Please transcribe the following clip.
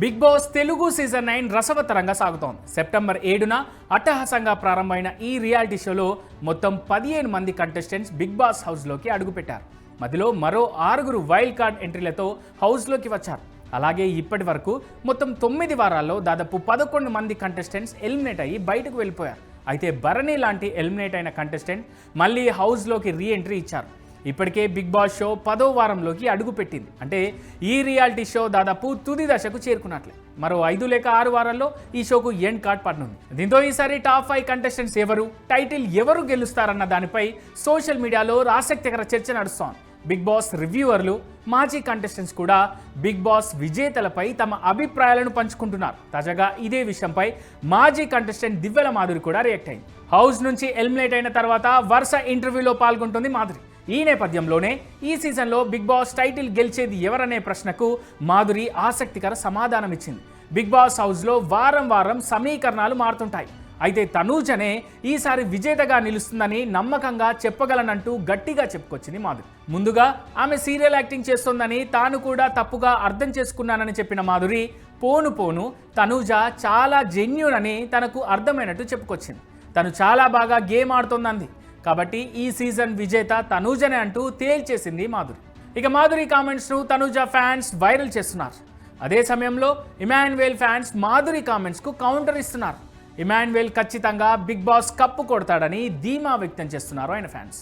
Bigg Boss Telugu season nine రసవత్తరంగా సాగుతోంది. September ఏడున అట్టహాసంగా ప్రారంభమైన ఈ రియాలిటీ షోలో మొత్తం పదిహేను మంది కంటెస్టెంట్స్ బిగ్ బాస్ హౌస్లోకి అడుగుపెట్టారు. మధ్యలో మరో ఆరుగురు వైల్డ్ కార్డ్ ఎంట్రీలతో హౌస్లోకి వచ్చారు. అలాగే ఇప్పటి వరకు మొత్తం తొమ్మిది వారాల్లో దాదాపు పదకొండు మంది కంటెస్టెంట్స్ ఎలిమినేట్ అయ్యి బయటకు వెళ్ళిపోయారు. అయితే భరణి లాంటి ఎలిమినేట్ అయిన కంటెస్టెంట్ మళ్ళీ హౌస్లోకి రీ ఎంట్రీ ఇచ్చారు. ఇప్పటికే బిగ్ బాస్ షో పదో వారంలోకి అడుగుపెట్టింది. అంటే ఈ రియాలిటీ షో దాదాపు తుది దశకు చేరుకున్నట్లే. మరో ఐదు లేక ఆరు వారాల్లో ఈ షోకు ఎండ్ కార్డ్ పడనుంది. దీంతో ఈసారి టాప్ ఫైవ్ కంటెస్టెంట్స్ ఎవరు టైటిల్ ఎవరు గెలుస్తారన్న దానిపై సోషల్ మీడియాలో ఆసక్తికర చర్చ నడుస్తోంది. బిగ్ బాస్ రివ్యూవర్లు మాజీ కంటెస్టెంట్స్ కూడా బిగ్ బాస్ విజేతలపై తమ అభిప్రాయాలను పంచుకుంటున్నారు. తాజాగా ఇదే విషయంపై మాజీ కంటెస్టెంట్ దివ్యల మాధురి కూడా రియాక్ట్ అయింది. హౌస్ నుంచి ఎలిమినేట్ అయిన తర్వాత వరుస ఇంటర్వ్యూలో పాల్గొంటుంది మాధురి. ఈ నేపథ్యంలోనే ఈ సీజన్లో బిగ్ బాస్ టైటిల్ గెలిచేది ఎవరనే ప్రశ్నకు మాధురి ఆసక్తికర సమాధానం ఇచ్చింది బిగ్ బాస్ హౌస్లో వారం వారం సమీకరణాలు మారుతుంటాయి. అయితే తనూజనే ఈసారి విజేతగా నిలుస్తుందని నమ్మకంగా చెప్పగలనంటూ గట్టిగా చెప్పుకొచ్చింది మాధురి. ముందుగా ఆమె సీరియల్ యాక్టింగ్ చేస్తోందని తాను కూడా తప్పుగా అర్థం చేసుకున్నానని చెప్పిన మాధురి పోను పోను తనూజ చాలా జెన్యున్ అని తనకు అర్థమైనట్టు చెప్పుకొచ్చింది. తను చాలా బాగా గేమ్ ఆడుతోందంది. కాబట్టి ఈ సీజన్ విజేత తనూజనే అంటూ తేల్చేసింది మాధురి. ఇక మాధురి కామెంట్స్ను తనూజ ఫ్యాన్స్ వైరల్ చేస్తున్నారు. అదే సమయంలో ఇమాన్యువేల్ ఫ్యాన్స్ మాధురి కామెంట్స్కు కౌంటర్ ఇస్తున్నారు. ఇమాన్యువేల్ ఖచ్చితంగా బిగ్ బాస్ కప్పు కొడతాడని ధీమా వ్యక్తం చేస్తున్నారు ఆయన ఫ్యాన్స్.